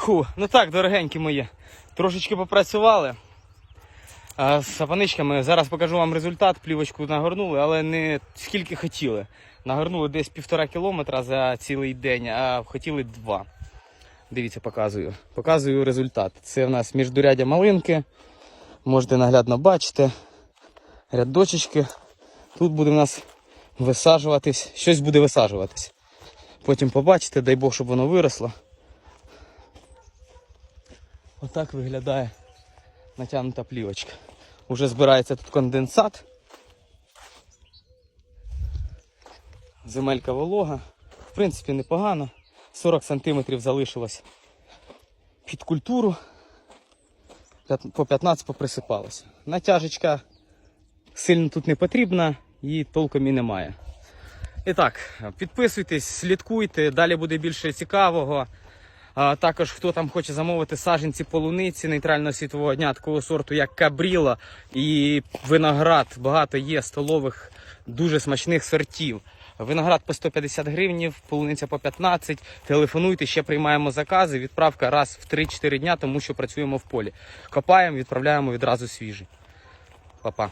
Ху, ну так, дорогенькі мої. Трошечки попрацювали. А, з сапаничками. Зараз покажу вам результат. Плівочку нагорнули, але не скільки хотіли. Нагорнули десь півтора кілометра за цілий день, а хотіли два. Дивіться, показую. Показую результат. Це в нас міждурядя малинки. Можете наглядно бачити. Рядочечки. Тут буде в нас висаджуватись. Щось буде висаджуватись. Потім побачите, дай Бог, щоб воно виросло. Отак виглядає натягнута плівочка. Уже збирається тут конденсат. Земелька волога. В принципі, непогано. 40 см залишилось під культуру. По 15 поприсипалося. Натяжечка сильно тут не потрібна, її толком і немає. І так, підписуйтесь, слідкуйте, далі буде більше цікавого. Також хто там хоче замовити саженці полуниці нейтрального світового дня такого сорту, як кабріла і виноград. Багато є столових дуже смачних сортів. Виноград по 150 гривнів, полуниця по 15. Телефонуйте, ще приймаємо закази. Відправка раз в 3-4 дня, тому що працюємо в полі. Копаємо, відправляємо відразу свіжий. Па-па.